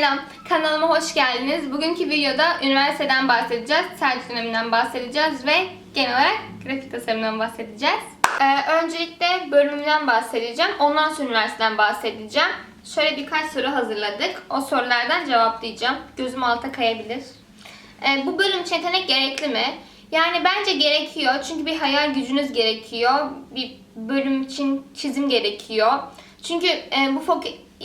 Selam, kanalıma hoş geldiniz. Bugünkü videoda üniversiteden bahsedeceğiz, tercih döneminden bahsedeceğiz ve genel olarak grafik tasarımdan bahsedeceğiz. Ee, öncelikle bölümümden bahsedeceğim, ondan sonra üniversiteden bahsedeceğim. Şöyle birkaç soru hazırladık. O sorulardan cevaplayacağım. Gözüm alta kayabilir. Ee, bu bölüm için yetenek gerekli mi? Yani bence gerekiyor. Çünkü bir hayal gücünüz gerekiyor. Bir bölüm için çizim gerekiyor. Çünkü e, bu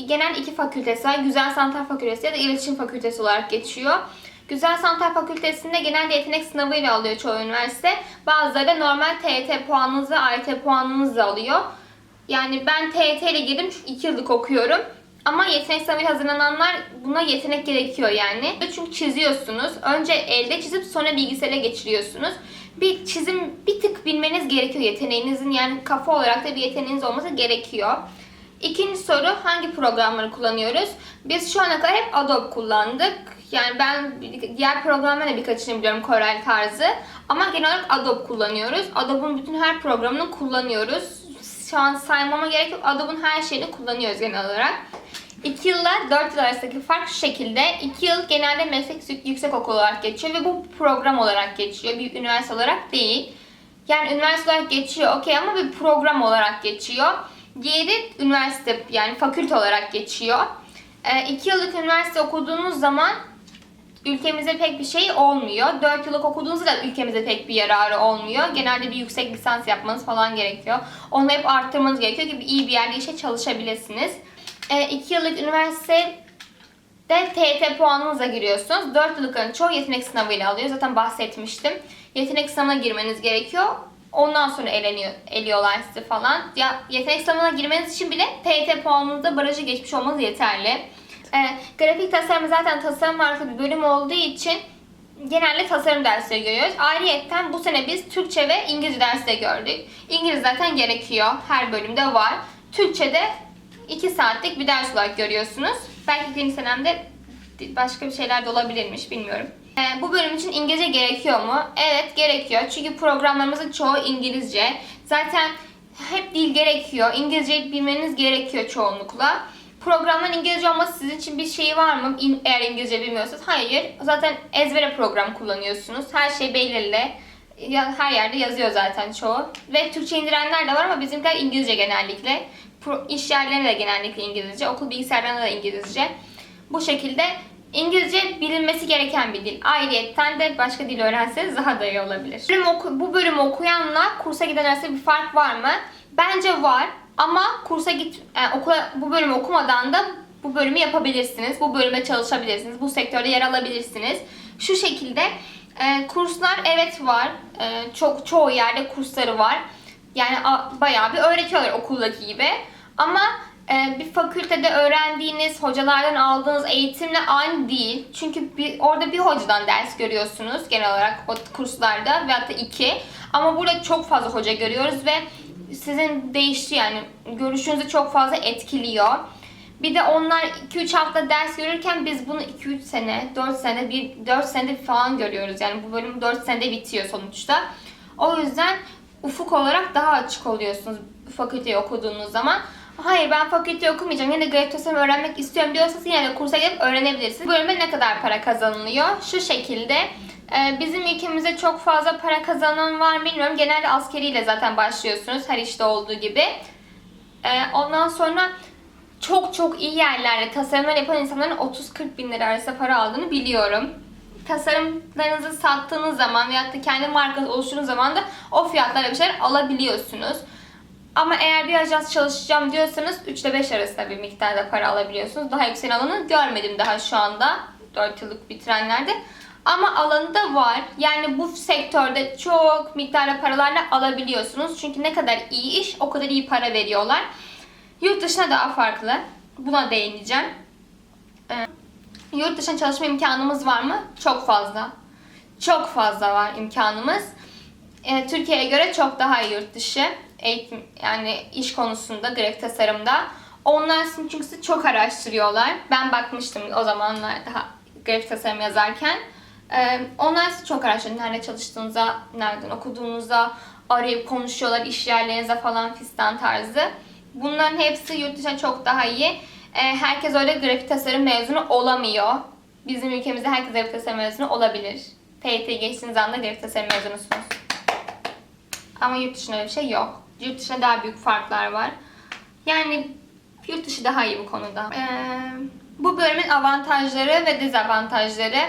genel iki fakültesi var. Güzel Sanatlar Fakültesi ya da İletişim Fakültesi olarak geçiyor. Güzel Sanatlar Fakültesi'nde genelde yetenek sınavıyla alıyor çoğu üniversite. Bazıları da normal TET puanınızı, AYT puanınızla alıyor. Yani ben TET ile girdim çünkü 2 yıllık okuyorum. Ama yetenek sınavıyla hazırlananlar buna yetenek gerekiyor yani. Çünkü çiziyorsunuz. Önce elde çizip sonra bilgisayara geçiriyorsunuz. Bir çizim bir tık bilmeniz gerekiyor yeteneğinizin yani kafa olarak da bir yeteneğiniz olması gerekiyor. İkinci soru hangi programları kullanıyoruz? Biz şu ana kadar hep Adobe kullandık. Yani ben diğer programların da birkaçını biliyorum Corel tarzı. Ama genel olarak Adobe kullanıyoruz. Adobe'un bütün her programını kullanıyoruz. Şu an saymama gerek yok. Adobe'un her şeyini kullanıyoruz genel olarak. 2 yılla 4 yıl arasındaki fark şu şekilde. 2 yıl genelde meslek yüksek okul olarak geçiyor ve bu program olarak geçiyor. Bir üniversite olarak değil. Yani üniversite olarak geçiyor okey ama bir program olarak geçiyor. Diğeri üniversite yani fakülte olarak geçiyor. 2 yıllık üniversite okuduğunuz zaman ülkemize pek bir şey olmuyor. 4 yıllık okuduğunuzda da ülkemize pek bir yararı olmuyor. Genelde bir yüksek lisans yapmanız falan gerekiyor. Onu hep arttırmanız gerekiyor ki iyi bir yerde işe çalışabilirsiniz. 2 yıllık üniversite de TET puanınıza giriyorsunuz. 4 yıllıkların çoğu yetenek sınavıyla alıyor. Zaten bahsetmiştim. Yetenek sınavına girmeniz gerekiyor. Ondan sonra eleniyor, eliyorlar sizi falan. Ya yetenek sınavına girmeniz için bile TET puanınızda barajı geçmiş olmanız yeterli. Ee, grafik tasarım zaten tasarım marka bir bölüm olduğu için genelde tasarım dersleri görüyoruz. Ayrıyetten bu sene biz Türkçe ve İngilizce dersi de gördük. İngiliz zaten gerekiyor. Her bölümde var. Türkçe'de 2 saatlik bir ders olarak görüyorsunuz. Belki birinci senemde başka bir şeyler de olabilirmiş bilmiyorum. Ee, bu bölüm için İngilizce gerekiyor mu? Evet gerekiyor. Çünkü programlarımızın çoğu İngilizce. Zaten hep dil gerekiyor. İngilizce bilmeniz gerekiyor çoğunlukla. Programların İngilizce olması sizin için bir şey var mı? İn- eğer İngilizce bilmiyorsanız. Hayır. Zaten ezbere program kullanıyorsunuz. Her şey belirli. Ya, her yerde yazıyor zaten çoğu. Ve Türkçe indirenler de var ama bizimkiler İngilizce genellikle. Pro, iş yerlerinde de genellikle İngilizce. Okul bilgisayarlarında da İngilizce. Bu şekilde İngilizce bilinmesi gereken bir dil. Ayrıyetten de başka dil öğrenseniz daha da iyi olabilir. Bölüm oku- bu bölümü okuyanla kursa giden arasında bir fark var mı? Bence var. Ama kursa git, yani okula bu bölümü okumadan da bu bölümü yapabilirsiniz. Bu bölüme çalışabilirsiniz. Bu sektörde yer alabilirsiniz. Şu şekilde e, kurslar evet var. E, çok çoğu yerde kursları var. Yani a, bayağı bir öğretiyorlar okuldaki gibi. Ama e, bir fakültede öğrendiğiniz, hocalardan aldığınız eğitimle aynı değil. Çünkü bir, orada bir hocadan ders görüyorsunuz genel olarak o kurslarda ve hatta iki. Ama burada çok fazla hoca görüyoruz ve sizin değişti yani görüşünüzü çok fazla etkiliyor. Bir de onlar 2-3 hafta ders görürken biz bunu 2-3 sene, 4 sene, bir 4 senede falan görüyoruz. Yani bu bölüm 4 senede bitiyor sonuçta. O yüzden ufuk olarak daha açık oluyorsunuz fakülteyi okuduğunuz zaman. Hayır ben fakülte okumayacağım. Yine grafik tasarım öğrenmek istiyorum diyorsanız yine de kursa gidip öğrenebilirsiniz. Bu bölüme ne kadar para kazanılıyor? Şu şekilde. e, Bizim ülkemizde çok fazla para kazanan var bilmiyorum. Genelde askeriyle zaten başlıyorsunuz her işte olduğu gibi. E, Ondan sonra çok çok iyi yerlerde tasarımlar yapan insanların 30-40 bin lira arası para aldığını biliyorum. Tasarımlarınızı sattığınız zaman veyahut da kendi markanızı oluşturduğunuz zaman da o fiyatlara bir şeyler alabiliyorsunuz. Ama eğer bir ajans çalışacağım diyorsanız 3 ile 5 arasında bir miktarda para alabiliyorsunuz. Daha yüksek alanı görmedim daha şu anda 4 yıllık bitirenlerde. Ama alanı da var. Yani bu sektörde çok miktarda paralarla alabiliyorsunuz. Çünkü ne kadar iyi iş o kadar iyi para veriyorlar. Yurt dışına daha farklı. Buna değineceğim. Ee, yurt dışına çalışma imkanımız var mı? Çok fazla. Çok fazla var imkanımız. Ee, Türkiye'ye göre çok daha iyi yurt dışı. Eğitim yani iş konusunda, grafik tasarımda. Onlar çünkü çok araştırıyorlar. Ben bakmıştım o zamanlar daha grafik tasarım yazarken. Ee, onlar çok araştırıyor. Nerede çalıştığınıza, nereden okuduğunuza, arayıp konuşuyorlar iş yerlerinize falan fistan tarzı. Bunların hepsi yurt dışına çok daha iyi. e, herkes öyle grafik tasarım mezunu olamıyor. Bizim ülkemizde herkes grafik tasarım mezunu olabilir. TYT geçtiğiniz anda grafik tasarım mezunusunuz. Ama yurt dışında öyle bir şey yok. Yurt dışında daha büyük farklar var. Yani yurt dışı daha iyi bu konuda. Ee, bu bölümün avantajları ve dezavantajları.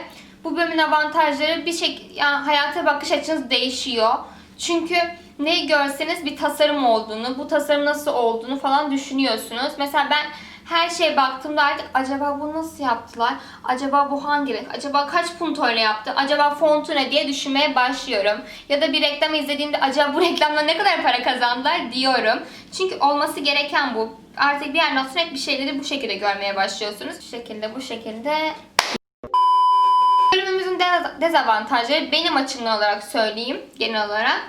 Bu bölümün avantajları bir şey yani hayata bakış açınız değişiyor. Çünkü neyi görseniz bir tasarım olduğunu, bu tasarım nasıl olduğunu falan düşünüyorsunuz. Mesela ben her şeye baktığımda artık acaba bu nasıl yaptılar? Acaba bu hangi renk? Acaba kaç puntoyla yaptı? Acaba fontu ne diye düşünmeye başlıyorum. Ya da bir reklamı izlediğimde acaba bu reklamdan ne kadar para kazandılar diyorum. Çünkü olması gereken bu. Artık bir yerden sonra hep bir şeyleri bu şekilde görmeye başlıyorsunuz. Bu şekilde, bu şekilde. Bölümümüzün dez- dezavantajları benim açımdan olarak söyleyeyim genel olarak.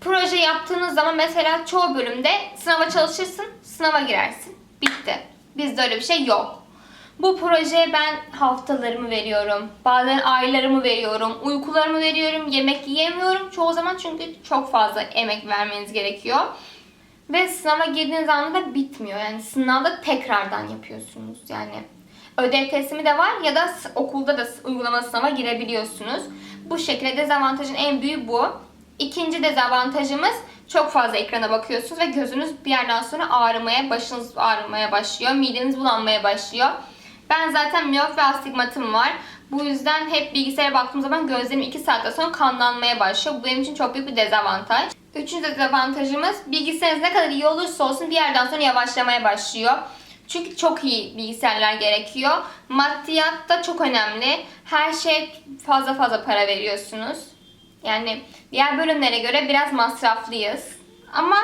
Proje yaptığınız zaman mesela çoğu bölümde sınava çalışırsın, sınava girersin. Bitti. Bizde öyle bir şey yok. Bu projeye ben haftalarımı veriyorum. Bazen aylarımı veriyorum. Uykularımı veriyorum. Yemek yiyemiyorum. Çoğu zaman çünkü çok fazla emek vermeniz gerekiyor. Ve sınava girdiğiniz anda da bitmiyor. Yani sınavda tekrardan yapıyorsunuz. Yani ödev teslimi de var ya da okulda da uygulama sınava girebiliyorsunuz. Bu şekilde dezavantajın en büyüğü bu. İkinci dezavantajımız çok fazla ekrana bakıyorsunuz ve gözünüz bir yerden sonra ağrımaya, başınız ağrımaya başlıyor, mideniz bulanmaya başlıyor. Ben zaten miyop ve astigmatım var. Bu yüzden hep bilgisayara baktığım zaman gözlerim 2 saatte sonra kanlanmaya başlıyor. Bu benim için çok büyük bir dezavantaj. Üçüncü dezavantajımız bilgisayarınız ne kadar iyi olursa olsun bir yerden sonra yavaşlamaya başlıyor. Çünkü çok iyi bilgisayarlar gerekiyor. Maddiyat da çok önemli. Her şeye fazla fazla para veriyorsunuz. Yani diğer bölümlere göre biraz masraflıyız. Ama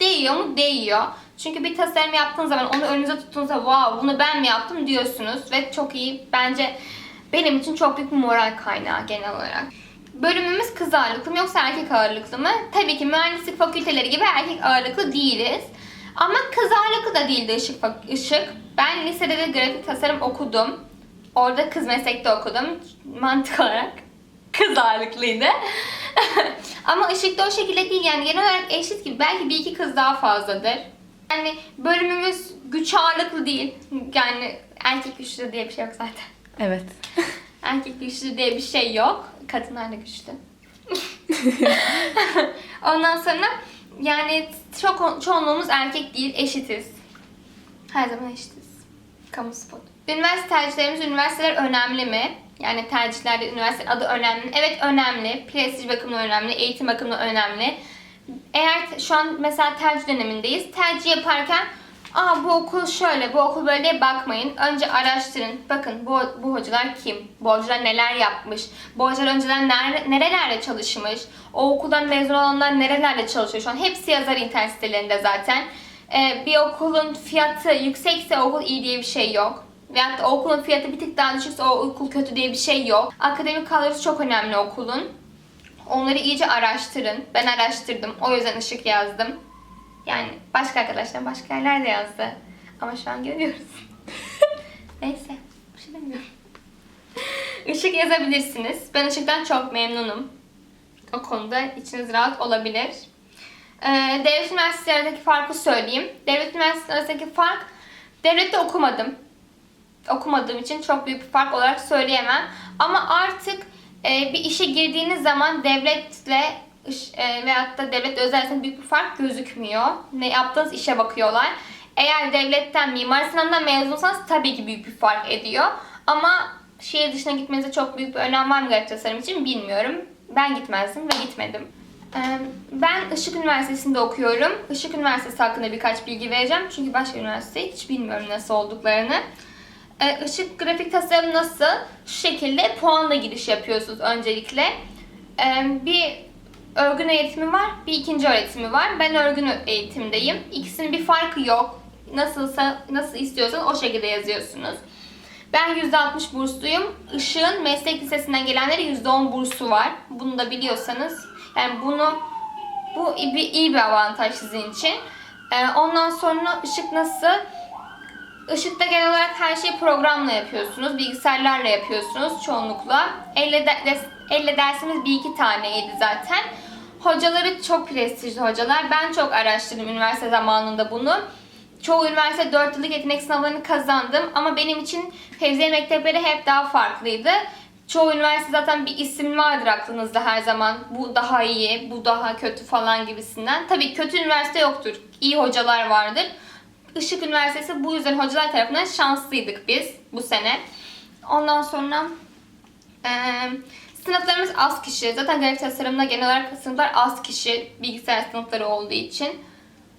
değiyor mu? Değiyor. Çünkü bir tasarım yaptığınız zaman onu önünüze tuttuğunuzda wow bunu ben mi yaptım diyorsunuz. Ve çok iyi. Bence benim için çok büyük bir moral kaynağı genel olarak. Bölümümüz kız ağırlıklı mı yoksa erkek ağırlıklı mı? Tabii ki mühendislik fakülteleri gibi erkek ağırlıklı değiliz. Ama kız ağırlıklı da değildi ışık. ışık. Ben lisede de grafik tasarım okudum. Orada kız meslekte okudum. Mantık olarak kız ağırlıklıydı. Ama ışıkta o şekilde değil yani genel olarak eşit gibi. Belki bir iki kız daha fazladır. Yani bölümümüz güç ağırlıklı değil. Yani erkek güçlü diye bir şey yok zaten. Evet. Erkek güçlü diye bir şey yok. Kadınlar da güçlü. Ondan sonra yani çok çoğunluğumuz erkek değil, eşitiz. Her zaman eşitiz. Kamu spotu. Üniversite tercihlerimiz, üniversiteler önemli mi? Yani tercihlerde üniversitenin adı önemli. Evet önemli. Prestij bakımından önemli, eğitim bakımından önemli. Eğer şu an mesela tercih dönemindeyiz. Tercih yaparken Aa bu okul şöyle, bu okul böyle diye bakmayın. Önce araştırın. Bakın bu, bu hocalar kim? Bu hocalar neler yapmış? Bu hocalar önceden nere, nerelerde çalışmış? O okuldan mezun olanlar nerelerde çalışıyor şu an? Hepsi yazar internet sitelerinde zaten. Ee, bir okulun fiyatı yüksekse okul iyi diye bir şey yok. Veyahut da okulun fiyatı bir tık daha düşükse o okul kötü diye bir şey yok. Akademik kadrosu çok önemli okulun. Onları iyice araştırın. Ben araştırdım. O yüzden ışık yazdım. Yani başka arkadaşlar başka yerler de yazdı. Ama şu an görüyoruz. Neyse. Bir şey demiyorum. Işık yazabilirsiniz. Ben ışıktan çok memnunum. O konuda içiniz rahat olabilir. Ee, devlet üniversitelerindeki farkı söyleyeyim. Devlet üniversitelerindeki fark, devlette okumadım. Okumadığım için çok büyük bir fark olarak söyleyemem. Ama artık e, bir işe girdiğiniz zaman devletle e, veyahut da devlet özelseniz büyük bir fark gözükmüyor. Ne yaptığınız işe bakıyorlar. Eğer devletten mimar sınavından mezunsanız tabii ki büyük bir fark ediyor. Ama şehir dışına gitmenize çok büyük bir önem var mı grafik tasarım için bilmiyorum. Ben gitmezdim ve gitmedim. Ee, Ben Işık Üniversitesi'nde okuyorum. Işık Üniversitesi hakkında birkaç bilgi vereceğim. Çünkü başka üniversiteyi hiç bilmiyorum nasıl olduklarını. Ee, Işık grafik tasarım nasıl? Şu şekilde puanla giriş yapıyorsunuz öncelikle. Ee, Bir örgün eğitimi var, bir ikinci öğretimi var. Ben örgün eğitimdeyim. İkisinin bir farkı yok. Nasılsa, nasıl istiyorsanız o şekilde yazıyorsunuz. Ben %60 bursluyum. Işığın meslek lisesinden gelenlere %10 bursu var. Bunu da biliyorsanız. Yani bunu bu bir, iyi bir avantaj sizin için. Ee, ondan sonra ışık nasıl? Işıkta genel olarak her şeyi programla yapıyorsunuz. Bilgisayarlarla yapıyorsunuz çoğunlukla. Elle, de, elle dersimiz bir iki taneydi zaten. Hocaları çok prestijli hocalar. Ben çok araştırdım üniversite zamanında bunu. çoğu üniversite 4 yıllık yetenek sınavlarını kazandım ama benim için Fevziye Mektepleri hep daha farklıydı. Çoğu üniversite zaten bir isim vardır aklınızda her zaman. Bu daha iyi, bu daha kötü falan gibisinden. Tabii kötü üniversite yoktur. İyi hocalar vardır. Işık Üniversitesi bu yüzden hocalar tarafından şanslıydık biz bu sene. Ondan sonra eee, sınıflarımız az kişi. Zaten grafik tasarımda genel olarak sınıflar az kişi bilgisayar sınıfları olduğu için.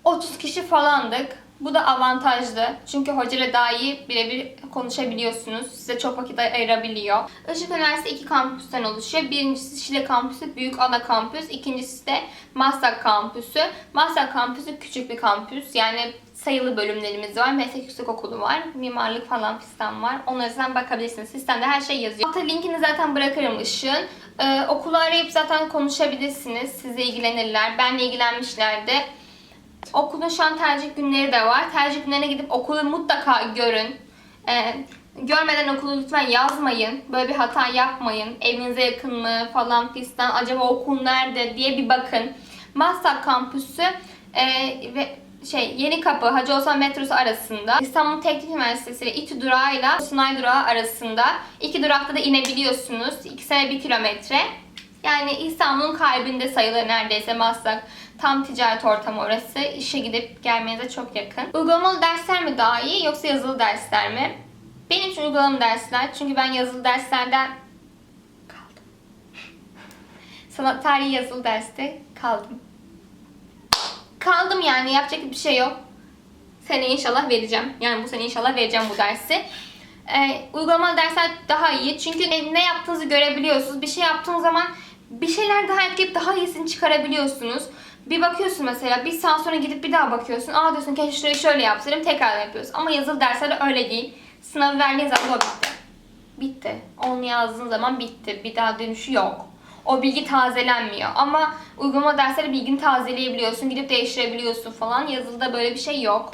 30 kişi falandık. Bu da avantajlı. Çünkü hocayla daha iyi birebir konuşabiliyorsunuz. Size çok vakit ay- ayırabiliyor. Işık Üniversitesi iki kampüsten oluşuyor. Birincisi Şile kampüsü, büyük ana kampüs. İkincisi de Maslak kampüsü. Maslak kampüsü küçük bir kampüs. Yani sayılı bölümlerimiz var. Meslek Yüksekokulu var. Mimarlık falan fistan var. Onlara sen bakabilirsiniz. Sistemde her şey yazıyor. Altta linkini zaten bırakırım Işık'ın. Ee, okulu arayıp zaten konuşabilirsiniz. Size ilgilenirler. Benle ilgilenmişlerdi. Okulun şu an tercih günleri de var. Tercih günlerine gidip okulu mutlaka görün. Ee, görmeden okulu lütfen yazmayın. Böyle bir hata yapmayın. Evinize yakın mı falan fistan. Acaba okul nerede diye bir bakın. Maslak kampüsü e, ve şey Yeni Kapı Hacı Osman metrosu arasında İstanbul Teknik Üniversitesi ile İTÜ durağıyla Sunay durağı arasında iki durakta da inebiliyorsunuz. İkisine bir kilometre. Yani İstanbul'un kalbinde sayılır neredeyse Maslak. Tam ticaret ortamı orası. İşe gidip gelmenize çok yakın. Uygulamalı dersler mi daha iyi yoksa yazılı dersler mi? Benim için uygulamalı dersler. Çünkü ben yazılı derslerden kaldım. Sanat tarihi yazılı derste kaldım. Kaldım yani yapacak bir şey yok. Sene inşallah vereceğim. Yani bu sene inşallah vereceğim bu dersi. Ee, uygulamalı dersler daha iyi. Çünkü ne, yaptığınızı görebiliyorsunuz. Bir şey yaptığınız zaman bir şeyler daha ekleyip daha iyisini çıkarabiliyorsunuz. Bir bakıyorsun mesela bir saat sonra gidip bir daha bakıyorsun. Aa diyorsun keşke şurayı şöyle yapsaydım tekrar yapıyorsun. Ama yazılı derslerde öyle değil. Sınavı verdiğin zaman o bitti. Bitti. Onu yazdığın zaman bitti. Bir daha dönüşü yok. O bilgi tazelenmiyor. Ama uygulama dersleri bilgini tazeleyebiliyorsun. Gidip değiştirebiliyorsun falan. Yazılıda böyle bir şey yok.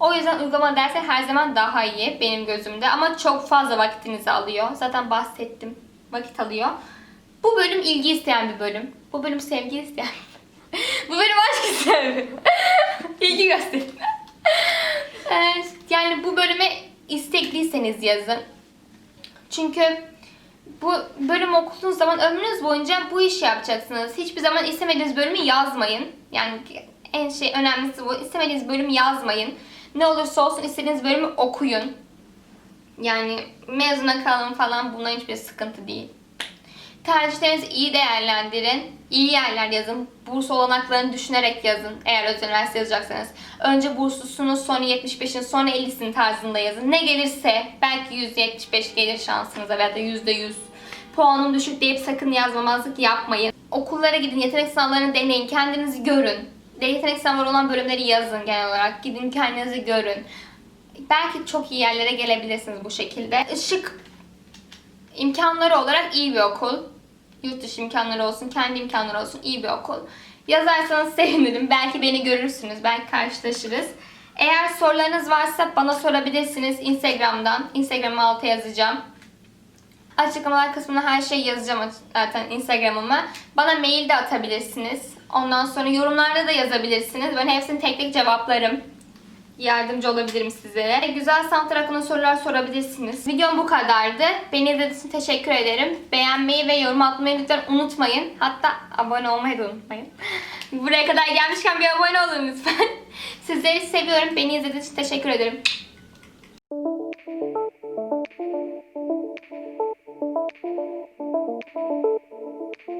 O yüzden uygulama dersi her zaman daha iyi benim gözümde. Ama çok fazla vakitinizi alıyor. Zaten bahsettim. Vakit alıyor. Bu bölüm ilgi isteyen bir bölüm. Bu bölüm sevgi isteyen Bu bölüm aşk isteyen. İlgi gösterin. Yani bu bölüme istekliyseniz yazın. Çünkü bu bölüm okuduğunuz zaman ömrünüz boyunca bu işi yapacaksınız. Hiçbir zaman istemediğiniz bölümü yazmayın. Yani en şey önemlisi bu. İstemediğiniz bölümü yazmayın. Ne olursa olsun istediğiniz bölümü okuyun. Yani mezuna kalın falan bundan hiçbir sıkıntı değil. Tercihlerinizi iyi değerlendirin. İyi yerler yazın. Burs olanaklarını düşünerek yazın. Eğer özel üniversite yazacaksanız. Önce burslusunuz, sonra 75'in, sonra 50'sin tarzında yazın. Ne gelirse belki %75 gelir şansınıza veya da %100. Puanım düşük deyip sakın yazmamazlık yapmayın. Okullara gidin, yetenek sınavlarını deneyin, kendinizi görün. De yetenek sınavları olan bölümleri yazın genel olarak. Gidin kendinizi görün. Belki çok iyi yerlere gelebilirsiniz bu şekilde. Işık imkanları olarak iyi bir okul. Yurt dışı imkanları olsun, kendi imkanları olsun iyi bir okul. Yazarsanız sevinirim. Belki beni görürsünüz, belki karşılaşırız. Eğer sorularınız varsa bana sorabilirsiniz Instagram'dan. Instagram'a alta yazacağım. Açıklamalar kısmına her şeyi yazacağım zaten Instagram'ıma. Bana mail de atabilirsiniz. Ondan sonra yorumlarda da yazabilirsiniz. Ben hepsini tek tek cevaplarım yardımcı olabilirim sizlere. E, güzel sanatlar hakkında sorular sorabilirsiniz. Videom bu kadardı. Beni izlediğiniz için teşekkür ederim. Beğenmeyi ve yorum atmayı lütfen unutmayın. Hatta abone olmayı da unutmayın. Buraya kadar gelmişken bir abone olun lütfen. Sizleri seviyorum. Beni izlediğiniz için teşekkür ederim.